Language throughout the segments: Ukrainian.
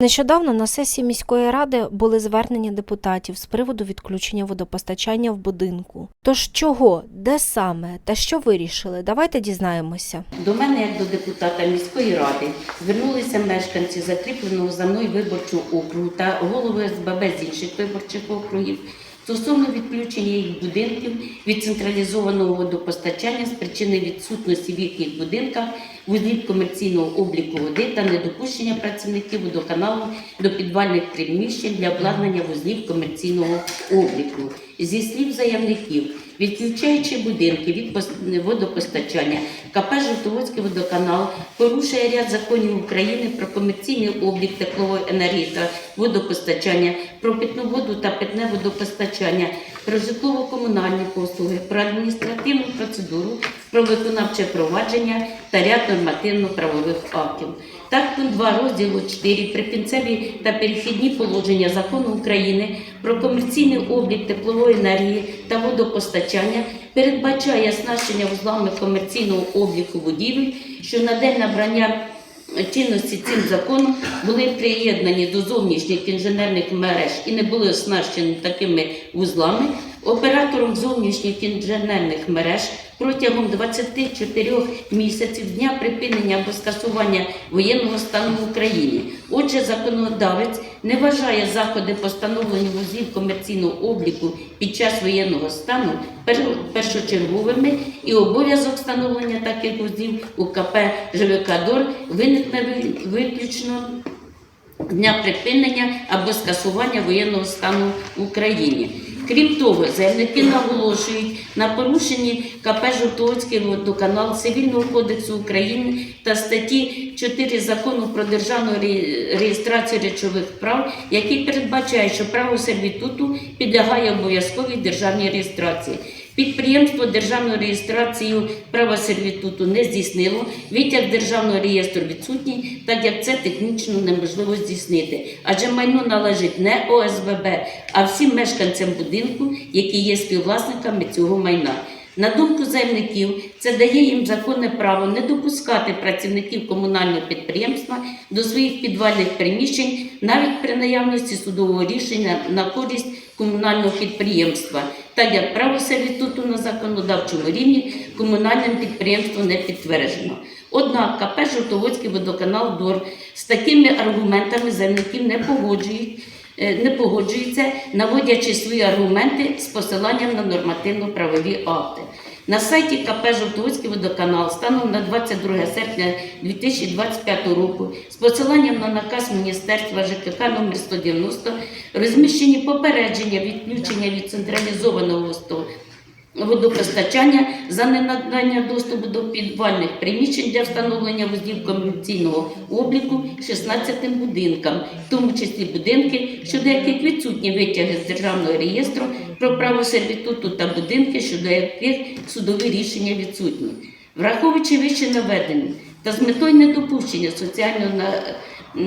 Нещодавно на сесії міської ради були звернення депутатів з приводу відключення водопостачання в будинку. Тож чого, де саме та що вирішили? Давайте дізнаємося. До мене, як до депутата міської ради, звернулися мешканці закріпленого за мною виборчого округу та голови СББ з інших виборчих округів стосовно відключення їх будинків від централізованого водопостачання з причини відсутності в їхніх будинках вузлів комерційного обліку води та недопущення працівників водоканалу до підвальних приміщень для обладнання вузлів комерційного обліку. Зі слів заявників, відключаючи будинки від пос- водопостачання, КП Жовтоводський водоканал порушує ряд законів України про комерційний облік теплової енергії та водопостачання, про питну воду та питне водопостачання, про житлово-комунальні послуги, про адміністративну процедуру, про виконавче провадження та ряд нормативно-правових актів. Так, пункт 2 розділу 4 прикінцеві та перехідні положення закону України про комерційний облік теплової енергії та водопостачання передбачає оснащення вузлами комерційного обліку будівель, що на день набрання чинності цим законом були приєднані до зовнішніх інженерних мереж і не були оснащені такими вузлами. Оператором зовнішніх інженерних мереж протягом 24 місяців дня припинення або скасування воєнного стану в Україні. Отже, законодавець не вважає заходи по встановленню вузлів комерційного обліку під час воєнного стану першочерговими і обов'язок встановлення таких вузлів у КП ЖВК виникне виключно дня припинення або скасування воєнного стану в Україні. Крім того, заявники наголошують на порушенні КП Жовтоводський водоканал Цивільного кодексу України та статті 4 закону про державну реєстрацію речових прав, який передбачає, що право сервітуту підлягає обов'язковій державній реєстрації. Підприємство державну реєстрацію права сервітуту не здійснило, витяг державного реєстру відсутній, так як це технічно неможливо здійснити. Адже майно належить не ОСББ, а всім мешканцям будинку, які є співвласниками цього майна. На думку заявників, це дає їм законне право не допускати працівників комунального підприємства до своїх підвальних приміщень навіть при наявності судового рішення на користь комунального підприємства, так як право сервітуту на законодавчому рівні комунальним підприємством не підтверджено. Однак КП Жовтоводський водоканал ДОР з такими аргументами заявників не погоджують. Е, Не погоджується, наводячи свої аргументи з посиланням на нормативно-правові акти. На сайті КП Жовтоводський водоканал станом на 22 серпня 2025 року з посиланням на наказ Міністерства ЖКХ номер 190 розміщені попередження відключення від централізованого водо- водопостачання за ненадання доступу до підвальних приміщень для встановлення вузлів комерційного обліку 16 будинкам, в тому числі будинки, щодо яких відсутні витяги з державного реєстру про право сервітуту та будинки, щодо яких судові рішення відсутні. Враховуючи вище наведення та з метою недопущення соціальної на-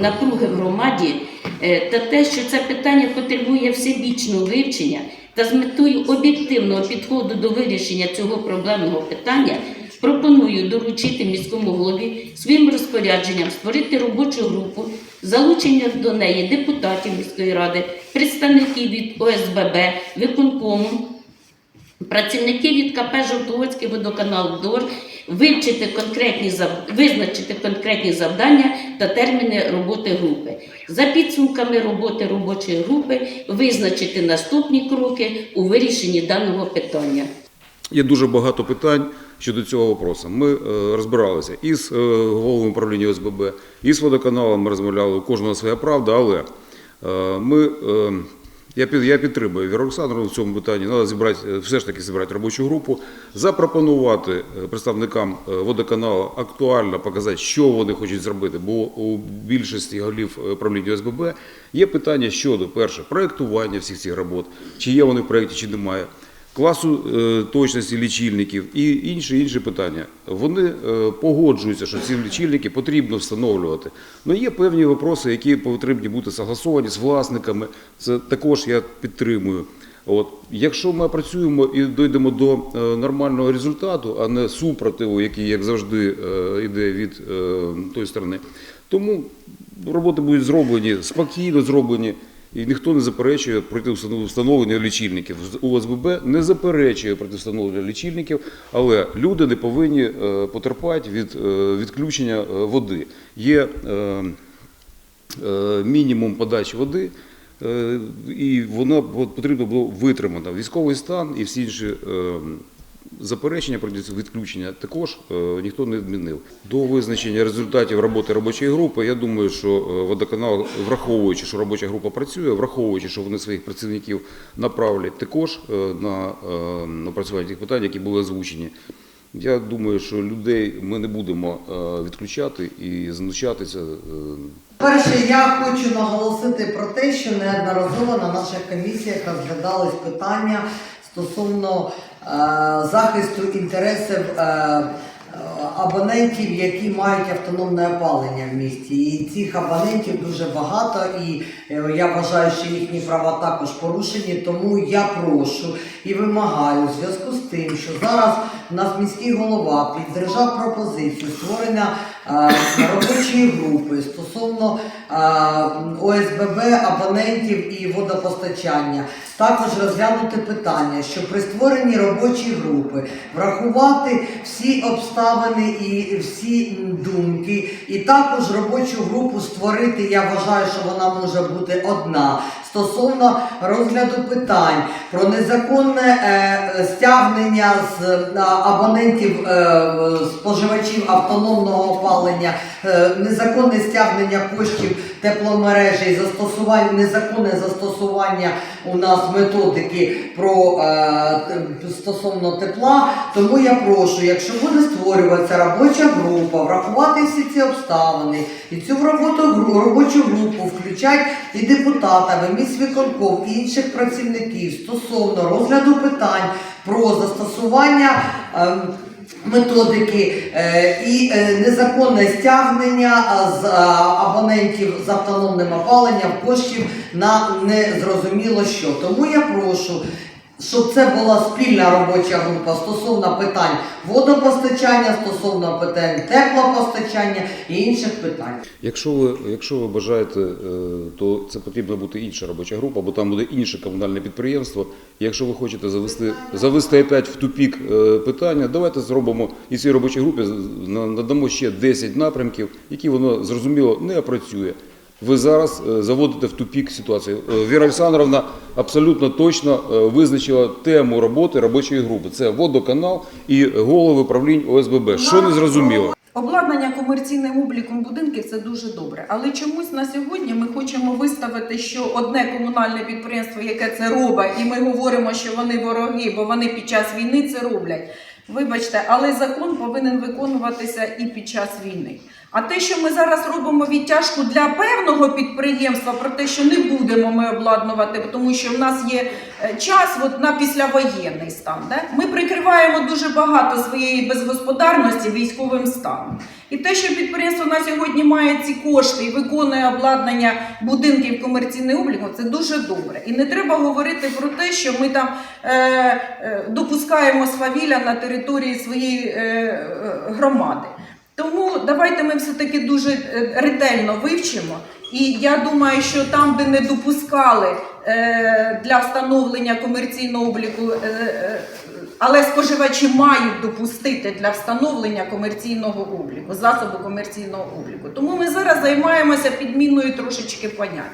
напруги в громаді е, та те, що це питання потребує всебічного вивчення та з метою об'єктивного підходу до вирішення цього проблемного питання, пропоную доручити міському голові своїм розпорядженням створити робочу групу, залучення до неї депутатів міської ради, представників від ОСББ, виконкому, Працівники від КП Жовтоводський водоканал ДОР вивчити конкретні визначити конкретні завдання та терміни роботи групи. За підсумками роботи робочої групи визначити наступні кроки у вирішенні даного питання. Є дуже багато питань щодо цього вопросу. Ми е, розбиралися і з е, головою управління ОСББ, і з водоканалом ми розмовляли, у кожного своя правда, але е, ми, я, під, я підтримую Віру Олександровну в цьому питанні. Треба зібрати, е, все ж таки зібрати робочу групу, запропонувати е, представникам е, водоканалу актуально показати, що вони хочуть зробити, бо у більшості голів правління СББ є питання щодо, перше, проектування всіх цих робот, чи є вони в проєкті, чи немає класу е, точності лічильників і інші інші питання. Вони е, погоджуються, що ці лічильники потрібно встановлювати. Але є певні випроси, які потрібні бути согласовані з власниками. Це також я підтримую. От якщо ми працюємо і дійдемо до е, нормального результату, а не супротиву, який як завжди йде від тої сторони, тому роботи будуть зроблені спокійно зроблені. І ніхто не заперечує проти встановлення лічильників. ОСББ не заперечує проти встановлення лічильників, але люди не повинні е, потерпати від е, відключення е, води. Є мінімум подачі води, і вона потрібно було витримана. Військовий стан і всі інші заперечення цього відключення також е, ніхто не змінив. До визначення результатів роботи робочої групи, я думаю, що е, водоканал, враховуючи, що робоча група працює, враховуючи, що вони своїх працівників направлять також е, на напрацювання тих питань, які були озвучені. Я думаю, що людей ми не будемо відключати і знущатися. Перше, я хочу наголосити про те, що неодноразово на наших комісіях розглядались питання стосовно захисту інтересів е, е, абонентів, які мають автономне опалення в місті. І цих абонентів дуже багато, і е, я вважаю, що їхні права також порушені. Тому я прошу і вимагаю у зв'язку з тим, що зараз у нас міський голова піддержав пропозицію створення е, робочої групи стосовно е, ОСББ, абонентів і водопостачання. Також розглянути питання, що при створенні робочої групи врахувати всі обставини і всі думки, і також робочу групу створити. Я вважаю, що вона може бути одна стосовно розгляду питань про незаконне е, стягнення з е, абонентів е, споживачів автономного опалення, е, незаконне стягнення коштів тепломережі застосування незаконне застосування у нас методики про е, стосовно тепла. Тому я прошу, якщо буде створюватися робоча група, врахувати всі ці обставини і цю роботу робочу групу включать і депутатами, міськвиконком, і інших працівників стосовно розгляду питань про застосування. ем, Методики е, і е, незаконне стягнення з абонентів з автономним опаленням коштів на незрозуміло що. Тому я прошу, щоб це була спільна робоча група стосовно питань водопостачання, стосовно питань теплопостачання і інших питань. Якщо ви, якщо ви бажаєте, е, то це потрібна бути інша робоча група, бо там буде інше комунальне підприємство. Якщо ви хочете завести, завести опять в тупік е, питання, давайте зробимо і цій робочій групі надамо ще 10 напрямків, які воно зрозуміло не опрацює. Ви зараз е, заводите в тупік ситуацію. Е, Віра Олександровна абсолютно точно е, визначила тему роботи робочої групи. Це водоканал і голови правлінь ОСББ. Що не зрозуміло? Обладнання комерційним обліком будинків це дуже добре. Але чомусь на сьогодні ми хочемо виставити, що одне комунальне підприємство, яке це робить, і ми говоримо, що вони вороги, бо вони під час війни це роблять. Вибачте, але закон повинен виконуватися і під час війни. А те, що ми зараз робимо відтяжку для певного підприємства, про те, що не будемо ми обладнувати, тому що в нас є е, час от на післявоєнний стан. Да? Ми прикриваємо дуже багато своєї безгосподарності військовим станом. І те, що підприємство на сьогодні має ці кошти і виконує обладнання будинків комерційний облік, це дуже добре. І не треба говорити про те, що ми там е, е, допускаємо свавілля на території своєї е, е, громади. Тому давайте ми все-таки дуже е, ретельно вивчимо. І я думаю, що там, де не допускали е, для встановлення комерційного обліку, е, але споживачі мають допустити для встановлення комерційного обліку, засобу комерційного обліку. Тому ми зараз займаємося підміною трошечки понять.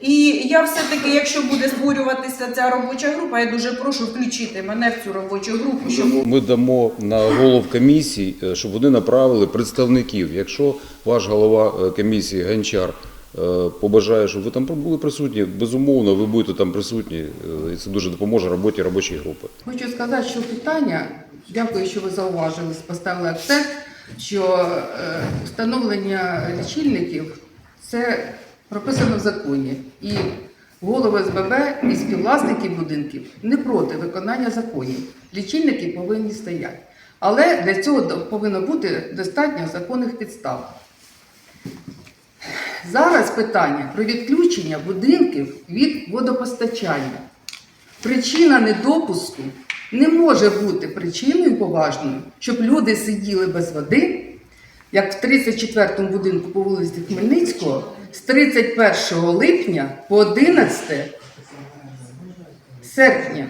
І я все-таки, якщо буде створюватися ця робоча група, я дуже прошу включити мене в цю робочу групу, щоб Ми дамо на голов комісій, е, щоб вони направили представників. Якщо ваш голова е, комісії Гончар е, побажає, щоб ви там були присутні, безумовно, ви будете там присутні, і це дуже допоможе роботі робочої групи. Хочу сказати, що питання, дякую, що ви зауважили, поставили акцент, що встановлення лічильників це прописано в законі. І голови СББ і співвласники будинків не проти виконання законів. Лічильники повинні стояти. Але для цього повинно бути достатньо законних підстав. Зараз питання про відключення будинків від водопостачання. Причина недопуску не може бути причиною поважною, щоб люди сиділи без води, як в 34-му будинку по вулиці Хмельницького, з 31 липня по 11 серпня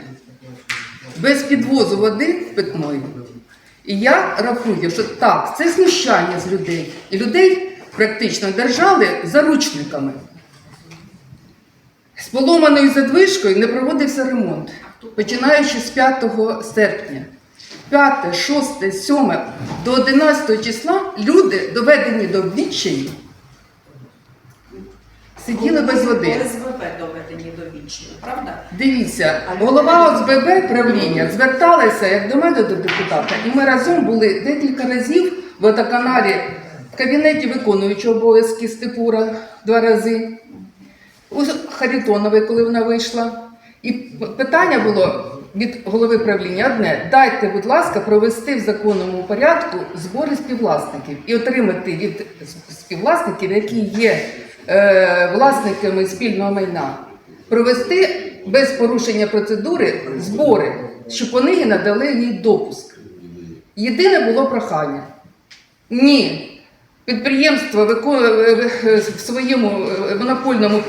без підвозу води питної. І я рахую, що так, це знущання з людей. І людей практично держали заручниками. З поломаною задвижкою не проводився ремонт, починаючи з 5 серпня. 5, 6, 7 до 11 числа люди, доведені до відчаю, сиділи без води. ОСББ доведені до відчаю, правда? Дивіться, голова ОСББ правління зверталася як до мене до депутата, і ми разом були декілька разів в водоканалі в кабінеті виконуючого обов'язки Степура два рази, у Харитонової, коли вона вийшла. І питання було від голови правління одне: дайте, будь ласка, провести в законному порядку збори співвласників і отримати від співвласників, які є е, власниками спільного майна, провести без порушення процедури збори, щоб вони надали їй допуск. Єдине було прохання. Ні. Підприємство е, е, в своєму монопольному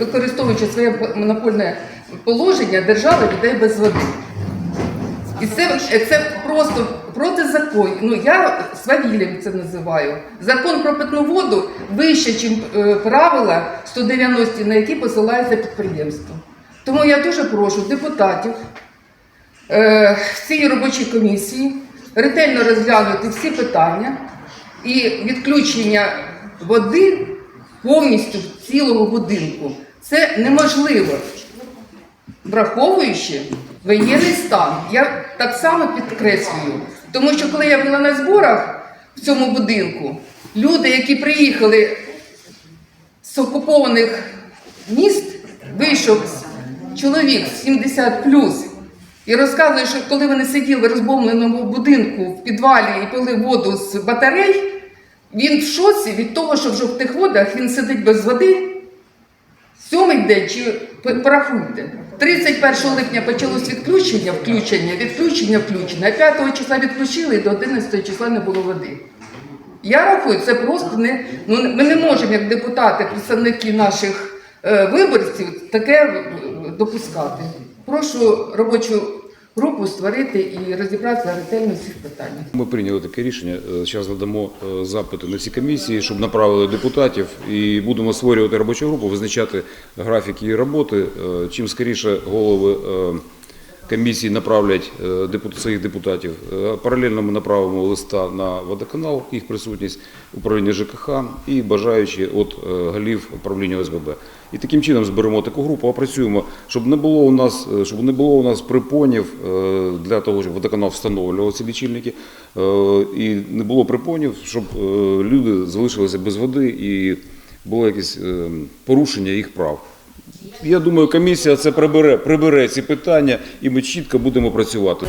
використовуючи своє монопольне положення, держала людей без води. І це, це просто протизаконно. Ну я свавіллям це називаю. Закон про питну воду вище, ніж правила 190, на які посилається підприємство. Тому я дуже прошу депутатів е, в цій робочій комісії ретельно розглянути всі питання і відключення води повністю цілого будинку. Це неможливо, враховуючи воєнний стан. Я так само підкреслюю, тому що коли я була на зборах в цьому будинку, люди, які приїхали з окупованих міст, вийшов чоловік 70 і розказує, що коли вони сиділи в розбомбленому будинку в підвалі і пили воду з батарей, він в шоці від того, що в жовтих водах він сидить без води. Сьомий день чи порахуйте. 31 липня почалось відключення, включення, відключення, включення. А 5 числа відключили і до 11 числа не було води. Я рахую, це просто не. Ну, ми не можемо, як депутати, представники наших е, виборців, таке е, допускати. Прошу робочу групу створити і розібратися ретельно в цих питаннях. Ми прийняли таке рішення. Зараз надамо е, запити на всі комісії, щоб направили депутатів, і будемо створювати робочу групу, визначати графік її роботи. Е, Чим скоріше голови е, комісії направлять е, депут- своїх депутатів. Е, Паралельно ми направимо листа на водоканал, їх присутність, управління ЖКХ і бажаючі від е, голів управління ОСББ. І таким чином зберемо таку групу, опрацюємо, щоб не було у нас, щоб не було у нас припонів для того, щоб водоканал встановлював ці лічильники, і не було припонів, щоб люди залишилися без води і було якесь порушення їх прав. Я думаю, комісія це прибере, прибере ці питання, і ми чітко будемо працювати.